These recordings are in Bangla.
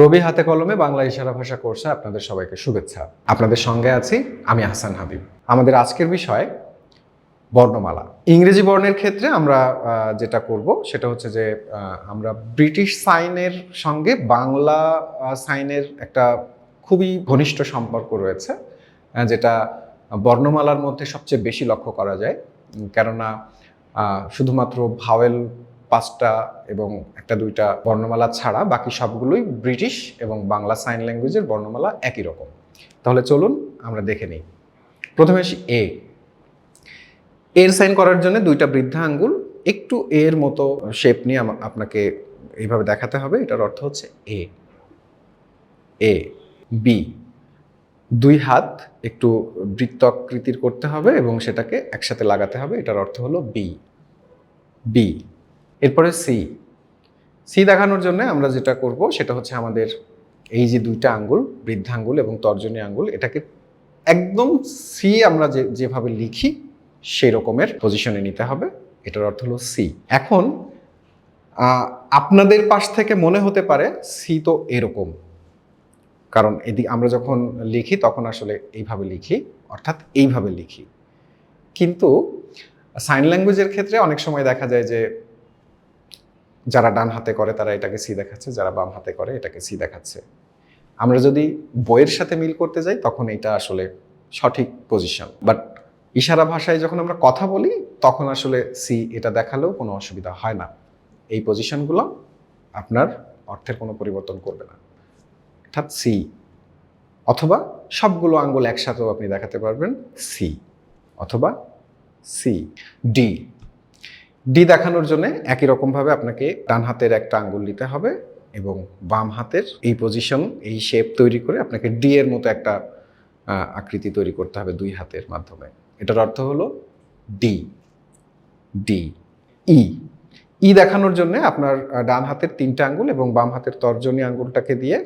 রবি হাতে কলমে বাংলা ইশারা ভাষা কোর্সে আপনাদের সবাইকে শুভেচ্ছা। আপনাদের সঙ্গে আছি আমি হাসান হাবিব। আমাদের আজকের বিষয় বর্ণমালা। ইংরেজি বর্ণের ক্ষেত্রে আমরা যেটা করব সেটা হচ্ছে যে আমরা ব্রিটিশ সাইনের সঙ্গে বাংলা সাইনের একটা খুবই ঘনিষ্ঠ সম্পর্ক রয়েছে যেটা বর্ণমালার মধ্যে সবচেয়ে বেশি লক্ষ্য করা যায়। কেননা শুধুমাত্র ভাওয়েল পাঁচটা এবং একটা দুইটা বর্ণমালা ছাড়া বাকি সবগুলোই ব্রিটিশ এবং বাংলা সাইন ল্যাঙ্গুয়েজের বর্ণমালা একই রকম। তাহলে চলুন আমরা দেখে নিই। প্রথমে আসি এ। এর সাইন করার জন্য দুইটা বৃদ্ধা আঙ্গুল, একটু এর মতো শেপ নিয়ে আপনাকে এইভাবে দেখাতে হবে, এটার অর্থ হচ্ছে এ। এ, বি, দুই হাত একটু বৃত্তাকৃতির করতে হবে এবং সেটাকে একসাথে লাগাতে হবে, এটার অর্থ হলো বি। বি এরপরে সি সি দেখানোর জন্য আমরা যেটা করব সেটা হচ্ছে আমাদের এই যে দুইটা আঙ্গুল, বৃদ্ধাঙ্গুল এবং তর্জনী আঙ্গুল, এটাকে একদম সি আমরা যে, যেভাবে লিখি সেই রকমের পজিশনে নিতে হবে। এটার অর্থ হলো সি এখন আপনাদের পাশ থেকে মনে হতে পারে সি তো এরকম। কারণ এদিকে আমরা যখন লিখি তখন আসলে এইভাবে লিখি, অর্থাৎ এইভাবে লিখি। কিন্তু সাইন ল্যাঙ্গুয়েজের ক্ষেত্রে অনেক সময় দেখা যায় যে যারা ডান হাতে করে, তারা এটাকে সি দেখাচ্ছে, যারা বাম হাতে করে, এটাকে সি দেখাচ্ছে। আমরা যদি বইয়ের সাথে মিল করতে যাই, তখন এটা আসলে সঠিক পজিশন বাট ইশারা ভাষায় যখন আমরা কথা বলি, তখন আসলে সি এটা দেখালেও কোনো অসুবিধা হয় না। এই পজিশনগুলো আপনার অর্থের কোনো পরিবর্তন করবে না। অর্থাৎ সি। অথবা সবগুলো আঙ্গুল একসাথেও আপনি দেখাতে পারবেন সি। অথবা সি। ডি। ডি দেখানোর জন্য একই রকমভাবে আপনাকে ডান হাতের একটা আঙ্গুল নিতে হবে এবং বাম হাতের এই পজিশন এই শেপ তৈরি করে আপনাকে ডি এর মতো একটা আকৃতি তৈরি করতে হবে দুই হাতের মাধ্যমে। এটার অর্থ হলো ডি ডি ই ই দেখানোর জন্য আপনার ডান হাতের তিনটা আঙ্গুল এবং বাম হাতের তর্জনী আঙ্গুলটাকে দিয়ে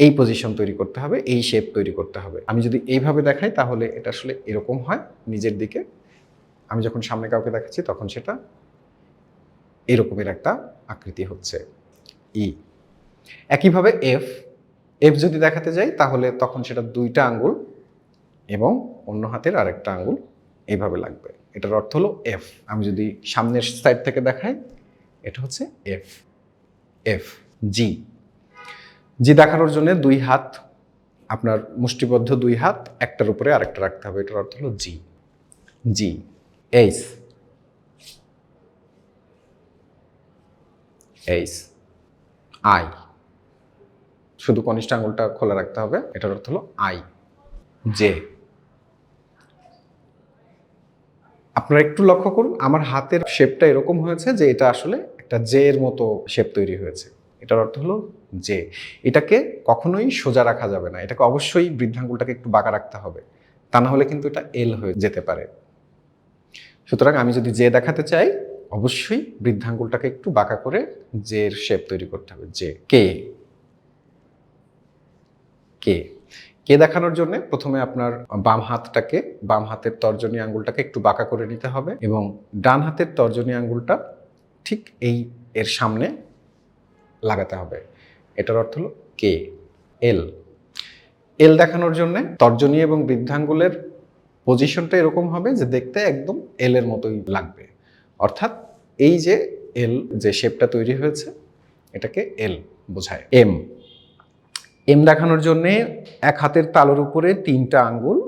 এই পজিশন তৈরি করতে হবে, এই শেপ তৈরি করতে হবে। আমি যদি এইভাবে দেখাই তাহলে এটা আসলে এরকম হয় নিজের দিকে। আমি যখন সামনে কাউকে দেখাচ্ছি তখন সেটা এরকমের একটা আকৃতি হচ্ছে ই একইভাবে এফ এফ যদি দেখাতে যাই, তাহলে তখন সেটা দুইটা আঙ্গুল এবং অন্য হাতের আরেকটা আঙ্গুল এইভাবে লাগবে। এটার অর্থ হলো এফ আমি যদি সামনের সাইড থেকে দেখাই, এটা হচ্ছে এফ এফ জি জি দেখানোর জন্য দুই হাত, আপনার মুষ্টিবদ্ধ দুই হাত, একটার উপরে আরেকটা রাখতে হবে। এটার অর্থ হলো G G H H I শুধু কনিষ্ঠ আঙুলটা খোলা রাখতে হবে এটার অর্থ হলো আই জে আপনারা একটু লক্ষ্য করুন আমার হাতের শেপটা এরকম হয়েছে যে এটা আসলে একটা জে এর মতো শেপ তৈরি হয়েছে। এটার অর্থ হলো জে এটাকে কখনোই সোজা রাখা যাবে না এটাকে অবশ্যই বৃদ্ধাঙ্গুলটাকে একটু বাঁকা রাখতে হবে তা না হলে কিন্তু এটা এল হয়ে যেতে পারে। সুতরাং আমি যদি জে দেখাতে চাই অবশ্যই বৃদ্ধাঙ্গুলটাকে একটু বাঁকা করে জের শেপ তৈরি করতে হবে, জে, কে কে। কে দেখানোর জন্য প্রথমে আপনার বাম হাতটাকে, বাম হাতের তর্জনী আঙ্গুলটাকে একটু বাঁকা করে নিতে হবে এবং ডান হাতের তর্জনী আঙ্গুলটা ঠিক এই এর সামনে লাগাতে হবে। এটার অর্থ হলো কে, এল। এল দেখানোর জন্য তর্জনী এবং বৃদ্ধাঙ্গুলের পজিশনটা এরকম হবে যে দেখতে একদম এল এর মতোই লাগবে। অর্থাৎ এই যে এল যে শেপটা তৈরি হয়েছে, এটাকে এল বোঝায়। এম এম দেখানোর জন্যে এক হাতের তালুর উপরে তিনটা আঙ্গুল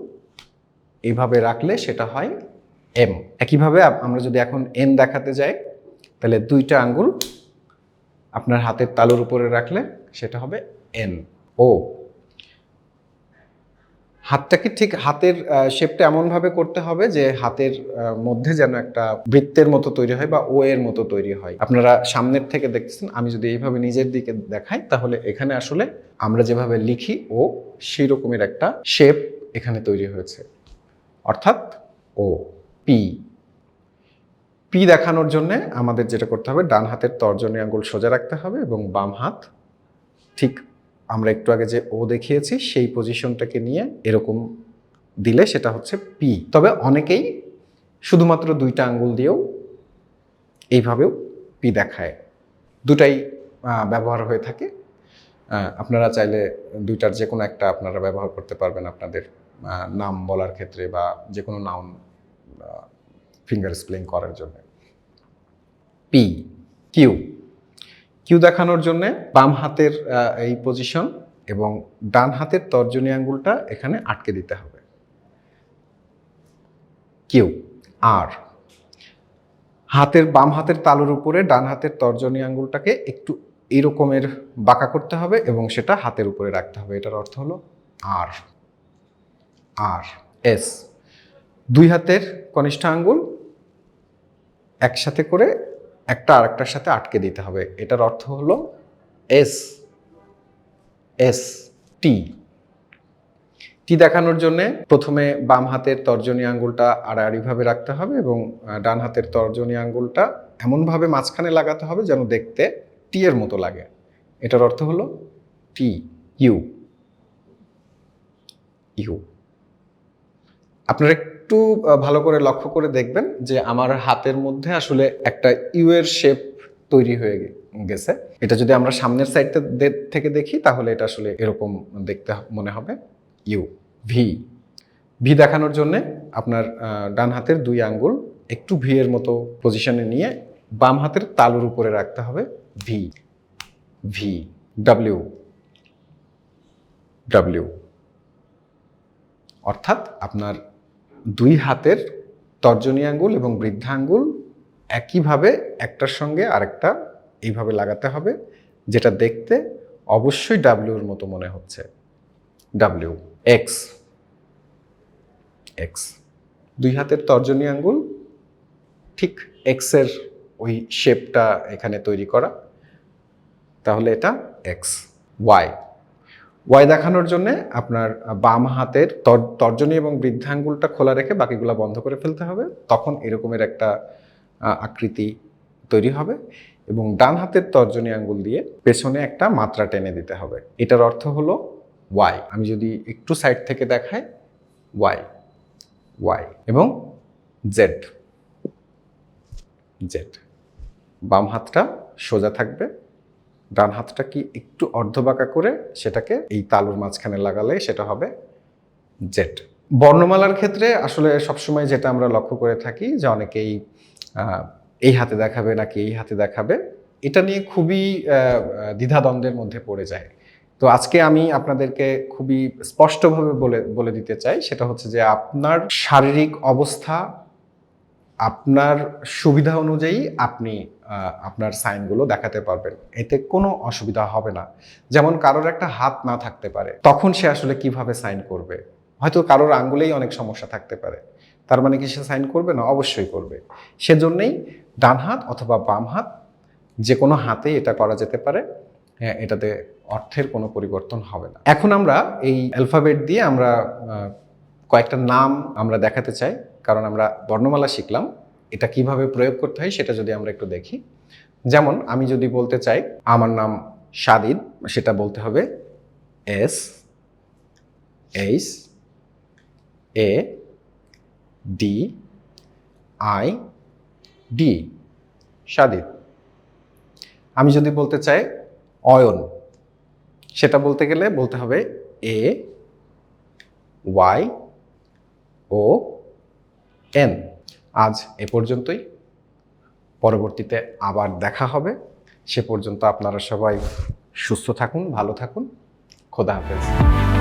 এইভাবে রাখলে সেটা হয় এম একইভাবে আমরা যদি এখন এন দেখাতে যাই, তাহলে দুইটা আঙ্গুল আপনার হাতের তালুর উপরে রাখলে সেটা হবে এন ও হাতটাকে ঠিক হাতের শেপটা এমনভাবে করতে হবে যে হাতের মধ্যে যেন একটা বৃত্তের মতো তৈরি হয় বা ও এর মতো তৈরি হয়? আপনারা সামনের থেকে দেখতেছেন, আমি যদি এইভাবে নিজের দিকে দেখাই, তাহলে এখানে আসলে আমরা যেভাবে লিখি ও সেই রকমের একটা শেপ এখানে তৈরি হয়েছে। অর্থাৎ ও পি পি দেখানোর জন্য আমাদের যেটা করতে হবে, ডান হাতের তর্জনী আঙ্গুল সোজা রাখতে হবে এবং বাম হাত ঠিক আমরা একটু আগে যে ও দেখিয়েছি, সেই পজিশনটাকে নিয়ে এরকম দিলে সেটা হচ্ছে পি তবে অনেকেই শুধুমাত্র দুইটা আঙ্গুল দিয়েও এইভাবেও পি দেখায়। দুটাই ব্যবহার হয়ে থাকে। আপনারা চাইলে দুইটার যে কোনো একটা আপনারা ব্যবহার করতে পারবেন আপনাদের নাম বলার ক্ষেত্রে বা যে কোনো নাউন ফিঙ্গার স্প্লিং করার জন্য। পি কিউ কিউ দেখানোর জন্য বাম হাতের এই পজিশন এবং ডান হাতের তর্জনী আঙ্গুলটা এখানে আটকে দিতে হবে। Q, R. হাতের, বাম হাতের তালুর উপরে ডান হাতের তর্জনী আঙ্গুলটাকে একটু এরকমের বাঁকা করতে হবে এবং সেটা হাতের উপরে রাখতে হবে। এটার অর্থ হলো আর। আর, এস। দুই হাতের কনিষ্ঠ আঙ্গুল একসাথে করে একটা আরেকটার সাথে আটকে দিতে হবে। এটার অর্থ হলো এস এস টি টি দেখানোর জন্য প্রথমে বাম হাতের তর্জনী আঙ্গুলটা আড়াআড়িভাবে রাখতে হবে এবং ডান হাতের তর্জনী আঙ্গুলটা এমনভাবে মাঝখানে লাগাতে হবে যেন দেখতে টি এর মতো লাগে। এটার অর্থ হলো টি ইউ ইউ আপনারা একটু ভালো করে লক্ষ্য করে দেখবেন যে আমার হাতের মধ্যে আসলে একটা ইউ এর শেপ তৈরি হয়ে গেছে। এটা যদি আমরা সামনের সাইডটা থেকে দেখি, তাহলে এটা আসলে এরকম দেখতে মনে হবে ইউ ভি ভি দেখানোর জন্য আপনার ডান হাতের দুই আঙ্গুল একটু ভি এর মতো পজিশনে নিয়ে বাম হাতের তালুর উপরে রাখতে হবে ভি ভি ডাব্লিউ ডাব্লিউ অর্থাৎ আপনার দুই হাতের তর্জনী আঙ্গুল এবং বৃদ্ধাঙ্গুল একইভাবে একটার সঙ্গে আরেকটা এইভাবে লাগাতে হবে, যেটা দেখতে অবশ্যই ডাব্লিউর মতো মনে হচ্ছে। ডাব্লিউ এক্স এক্স দুই হাতের তর্জনী আঙ্গুল, ঠিক এক্সের ওই শেপটা এখানে তৈরি করা। তাহলে এটা এক্স ওয়াই ওয়াই দেখানোর জন্য আপনার বাম হাতের তর- তর্জনী এবং বৃদ্ধাঙ্গুলটা খোলা রেখে বাকিগুলো বন্ধ করে ফেলতে হবে। তখন এরকমের একটা আকৃতি তৈরি হবে এবং ডান হাতের তর্জনী আঙ্গুল দিয়ে পেছনে একটা মাত্রা টেনে দিতে হবে। এটার অর্থ হলো ওয়াই আমি যদি একটু সাইড থেকে দেখাই ওয়াই ওয়াই এবং জেড জেড বাম হাতটা সোজা থাকবে। ডান হাতটা কি একটু অর্ধবাঁকা করে সেটাকে এই তালুর মাঝখানে লাগালে সেটা হবে জেড বর্ণমালার ক্ষেত্রে আসলে সবসময় যেটা আমরা লক্ষ্য করে থাকি যে অনেকেই এই হাতে দেখাবে নাকি এই হাতে দেখাবে, এটা নিয়ে খুবই দ্বিধাদ্বন্দ্বের মধ্যে পড়ে যায়। তো আজকে আমি আপনাদেরকে খুবই স্পষ্টভাবে বলে বলে দিতে চাই, সেটা হচ্ছে যে আপনার শারীরিক অবস্থা আপনার সুবিধা অনুযায়ী আপনি আপনার সাইনগুলো দেখাতে পারবেন। এতে কোনো অসুবিধা হবে না। যেমন কারোর একটা হাত না থাকতে পারে, তখন সে আসলে কীভাবে সাইন করবে? হয়তো কারোর আঙ্গুলেই অনেক সমস্যা থাকতে পারে। তার মানে কি সে সাইন করবে না? অবশ্যই করবে। সেজন্যই ডান হাত অথবা বাম হাত যে কোনো হাতেই এটা করা যেতে পারে এটাতে অর্থের কোনো পরিবর্তন হবে না। এখন আমরা এই অ্যালফাবেট দিয়ে আমরা কয়েকটা নাম আমরা দেখাতে চাই। কারণ আমরা বর্ণমালা শিখলাম, এটা কীভাবে প্রয়োগ করতে হয় সেটা যদি আমরা একটু দেখি। যেমন আমি যদি বলতে চাই, আমার নাম সাদিদ, সেটা বলতে হবে S, H, A, D, I, D, Sadid. আমি যদি বলতে চাই, অয়ন, সেটা বলতে গেলে বলতে হবে এ, ওয়াই, ও এন। আজ এ পর্যন্তই। পরবর্তীতে আবার দেখা হবে। সে পর্যন্ত আপনারা সবাই সুস্থ থাকুন, ভালো থাকুন। খোদা হাফেজ।